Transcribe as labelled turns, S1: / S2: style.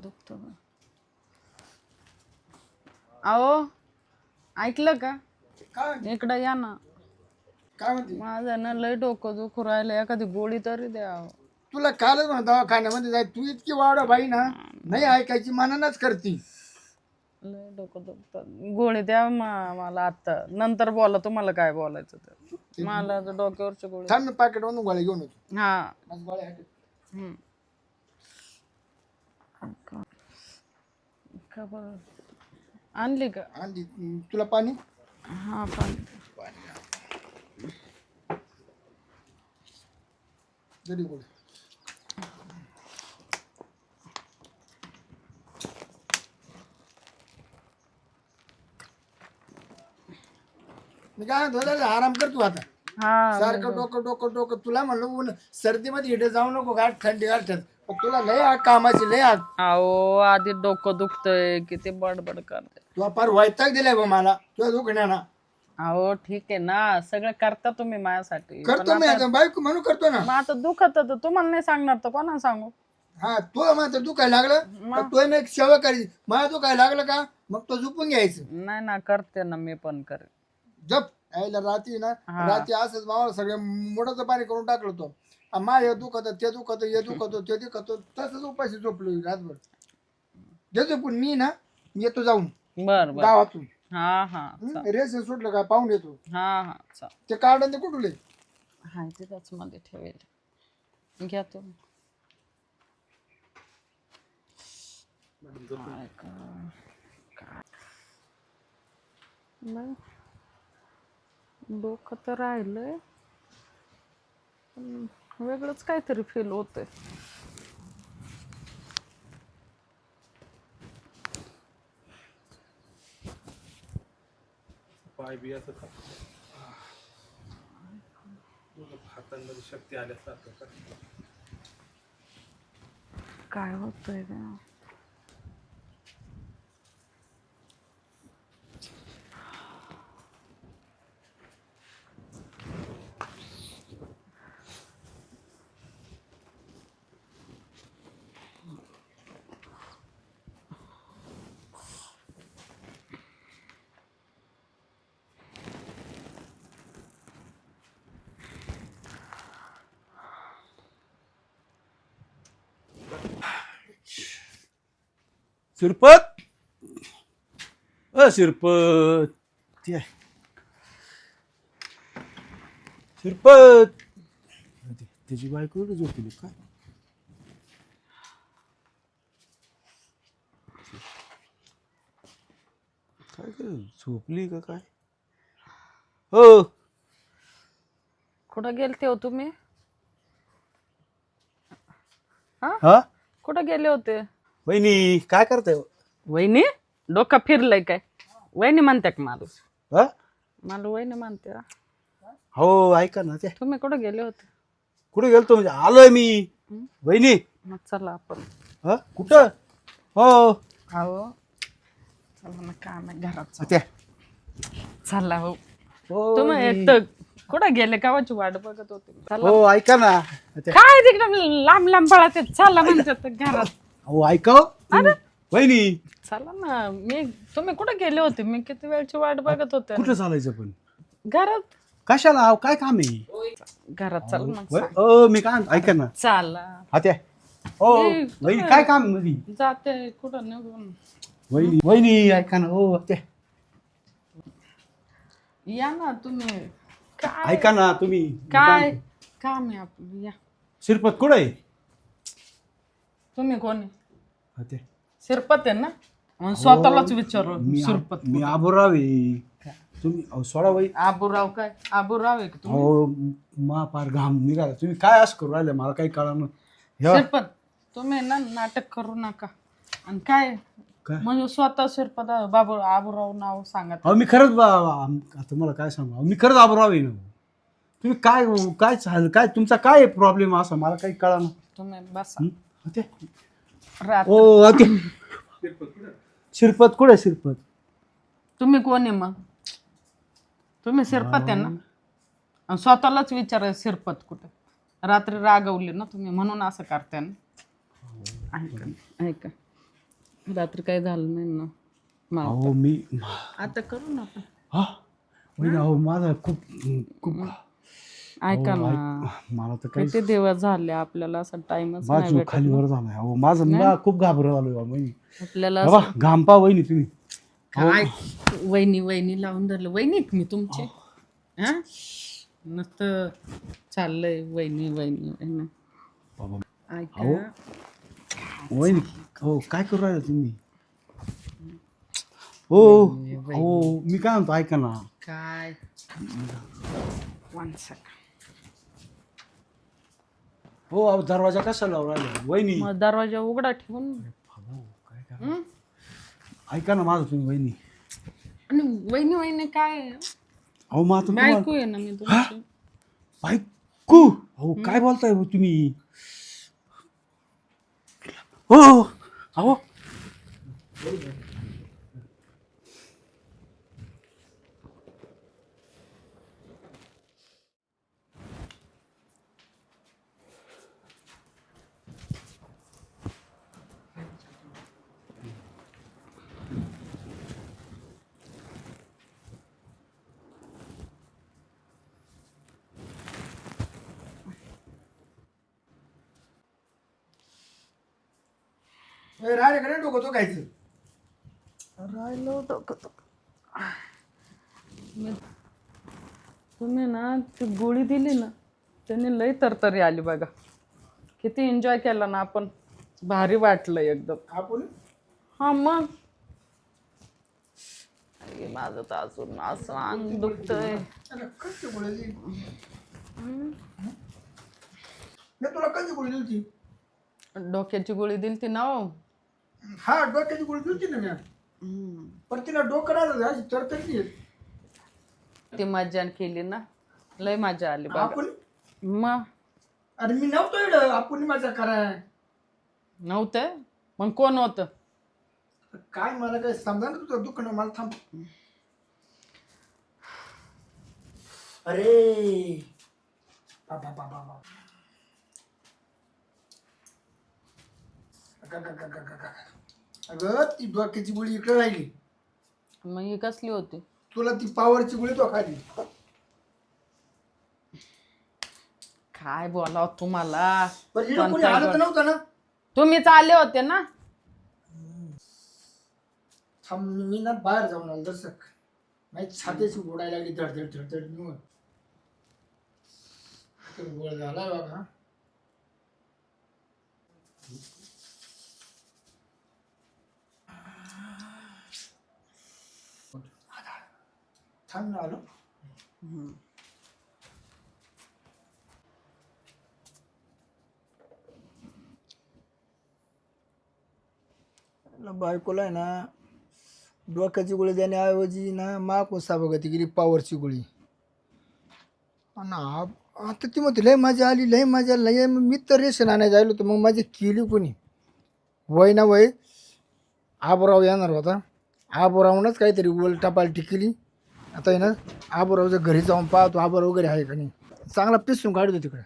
S1: दुखतो अहो ऐकलं का?
S2: काय
S1: इकडं या ना.
S2: काय म्हणते?
S1: माझं ना लय डोकं दुखू राहिलं एखादी गोळी तरी द्या अहो.
S2: तुला कालच म्हणा दवाखान्यामध्ये जाय. तू इतकी वाढ बाई ना. नाही ऐकायची मनानच करती.
S1: लय डोकं दुखतं गोळी द्या मा- मला आता नंतर बोला तुम्हाला काय बोलायचं तर मला आता डोक्यावरची गोळी.
S2: थांब मी पाकिट मधून गोळ्या घेऊन येतो.
S1: हा.
S2: माझं गोळ्या.
S1: हम्म. का- बरं? आणली का?
S2: आणि तुला पाणी?
S1: हा पण.
S2: जरी गोळी मी काय म्हणतो आराम कर तू आता.
S1: हा
S2: सारखं डोकं डोकं डोकं. तुला म्हणलं ऊन सर्दीमध्ये इथे जाऊ नको गाठ थंडी गाठत पण तुला लय आग कामाची लय आग.
S1: अहो आधी डोकं दुखतंय किती बडबड करते.
S2: तुला फार वैताग दिलाय बा मला तुझ्या दुखण्याना.
S1: अहो ठीक आहे ना सगळं करता तुम्ही माझ्यासाठी. पण
S2: करतो मी आता बायको म्हणून करतो ना.
S1: मग आता दुखत तर तुम्हाला नाही सांगणार तर कोणाला सांगू?
S2: हा तो मात्र दुखायला लागलं? तर तो मी एक सेवा करायची. मला दुखायला लागलं का? मग तो झोपून घ्यायचं.
S1: नाही ना करते ना मी पण करेन.
S2: जप यायला रात्री ना
S1: हा.
S2: रात्री असंच मावाला सगळं मुडाचं पाणी करून टाकलं तो मा हे दुखत ते दुखत हे दुखत ते दुखत तसंच उपाशी झोपलो रातभर. जे झोपून मी ना येतो जाऊन.
S1: बर बर.
S2: गावातून.
S1: हा हा
S2: हं? रेस सुटलं का पाहून येतो.
S1: हा हा चा.
S2: ते कार्ड ते कुठले
S1: हा मध्ये ठेवेल. घ्या तुम्ही काय का- काय? नाही. डोकं तर राहिलंय. पण वेगळंच काहीतरी फील होतंय.
S3: पाय बी असं का हातांमध्ये शक्ती आल्यासारखं
S1: काय होतंय का
S4: शिरपत. अ शिरपत. ते. शिरपत. त्याची बायको झोपली काय काय काय झोपली का काय? हो
S1: कुठं गेलते हो तुम्ही?
S4: हा?
S1: कुठं गेले होते?
S4: वहिनी काय करताय?
S1: वहिनी डोकं फिरलंय काय? वहिनी म्हणते का मला.
S4: हा?
S1: मला वहिनी म्हणते हा.
S4: हो ऐका ना ते.
S1: तुम्ही कुठं गेले होते?
S4: कुठे गेलतो म्हणजे? आलोय मी. वहिनी.
S1: मग चला आपण.
S4: हा? कुठं? हो.
S1: अहो चला ना काम आहे घरात.
S4: त्या.
S1: चला हो.
S4: हो
S1: तुम्ही एक तर कुठं गेले? गावाची वाट बघत होते. चला.
S4: हो ऐका ना. त्या-
S1: काय तिकडे लांब लांब पळत आहेत. चला म्हणतात घरात
S4: अहो ऐका. तुम्ही- वहिनी.
S1: चला ना. मी तुम्ही कुठं गेले होते? मी किती वेळची वाट बघत होते?
S4: कुठं चालायचं पण?
S1: घरात.
S4: कशाला? अहो, काय काम आहे?
S1: घरात चल मग
S4: वय- ओ मी काय म्हणतो, ऐका ना.
S1: चला.
S4: हात्या हो
S1: ए,
S4: वहिनी काय काम आहे मधी
S1: जाते कुठं निघून?
S4: वहिनी वहिनी ऐका ना. हो त्या
S1: या. ना तुम्ही. काय?
S4: ऐका ना तुम्ही.
S1: काय? काम आहे आपलं. या.
S4: शिरपत कुठं आहे?
S1: तुम्ही कोण आहे?
S4: हात्या
S1: शिरपत आहे ना? मग स्वतःलाच विचारू
S4: मी
S1: शिरपत
S4: मी आबोराव आहे. तुम्ही अहो सोडा वही
S1: आबूराव काय? आबूराव आहे का तुम्ही?
S4: हो मा फार घाम निघाला. तुम्ही काय असं करू राहिले? मला काही कळा हे
S1: शिरपत तुम्ही ना नाटक करू नका. आणि काय?
S4: काय?
S1: म्हणजे स्वतः शिरपत बाबू आबूराव नाव सांगत
S4: अहो मी खरंच बा आम- आता मला काय सांगू? अहो, मी खरंच आबोराव आहे ना. तुम्ही काय काय चाल काय तुमचा काय प्रॉब्लेम असा? मला काही कळा ना
S1: तुम्ही बसा. रात
S4: ओ हात्या शिरपत कुठे शिरपत?
S1: तुम्ही कोण आहे मग? तुम्ही शिरपत आहे ना? आणि स्वतःलाच विचारा शिरपत कुठे. रात्री रागवली ना तुम्ही म्हणून असं करताय ना. ऐका ऐका. रात्री काही झालं नाही ना. मा-
S4: अहो मी
S1: आता करू ना आपण.
S4: हा? अहो माझा खूप खूप
S1: ऐका
S4: अहो,
S1: ना.
S4: ऐक- मला तर काही
S1: किती दिवस झाले आपल्याला असा टाइमच नाही
S4: बाजू
S1: भेटत
S4: खाली वर झालाय. अहो माझं मला खूप घाबरत आलोय बा वहिनी.
S1: आपल्याला
S4: बाबा घाम पा वहिनी तुम्ही.
S1: काय वहिनी वहिनी लावून धरलं. वहिनीत मी तुमचे? हा? नुसतं चाललंय वहिनी वहिनी वहिनी.
S4: बाबा
S1: ऐका.
S4: वहिनी हो काय करू राहिले तुम्ही? हो हो मी काय म्हणतो ऐका ना.
S1: काय? वन सेकंड
S4: हो अहो दरवाजा कसा लावून राहिले? वहिनी.
S1: मग दरवाजा उघडा ठेवून.
S4: काय करा?
S1: हं?
S4: ऐका ना माझं तुम्ही वहिनी.
S1: आणि वहिनी वहिनी काय?
S4: अहो आता तुम्हाला
S1: बायको आहे ना मी तुमची.
S4: बायको? अहो काय बोलताय हो तुम्ही? हो हो. अहो.
S2: डोकं तो
S1: राहिलो डोकं. मी तुम्ही ना ती गोळी दिली ना त्याने लई तरतरी आली बघा. किती एन्जॉय केला ना आपण. भारी वाटलं एकदम.
S2: आपण?
S1: हा मग. आई, माझं तर अजून असं अंग दुखतंय.
S2: अरे कशी गोळी दिली? मी तुला कशी गोळी दिली होती?
S1: डोक्याची गोळी दिली ती ना हो.
S2: हा डोक्याची गोळी होती ना मी पण तिला डोकं राहिलं अशी तरतरी येत.
S1: ती मज्जा केली ना. लय मजा आली बघा
S2: आपण?
S1: मग
S2: अरे मी नव्हतो आपण माझा कराय
S1: नव्हतं? मग कोण होतं?
S2: काय मला काय समजा ना तुझं दुकान मला थांब. अरे. बाबा बाबा बाबा. अगं, ती डोक्याची गोळी इकडे राहिली.
S1: मग ही कसली होती?
S2: तुला ती पावरची गोळी तो खाली.
S1: काय बोलाव तुम्हाला?
S2: पण
S1: पण
S2: कोणी आलं तर
S1: गं?
S2: नव्हतं ना?
S1: तुम्हीच आले होते ना?
S2: थांब मी ना बाहेर जाऊन आलो दर्शक नाही छातीची ओढायला लागली धडधड धडधड निवड गोळ झाला बघा. थांब ना आलो ना बायकोला आहे ना डोक्याची गोळी देण्याऐवजी ना माग साबगती गेली पावरची गोळी आणि आ- आता ती म्हणते लय मजा आली लय मजा लय मी तर रेशन आणायला जायलो तर मग माझी केली कोणी वय ना वय आबराव येणार होता आबोरावनंच काहीतरी उलटा पालटी केली आता आहे ना जर घरी जाऊन पाहतो आबर वगैरे आहे का नाही? चांगला पिसून काढतो तिकडे.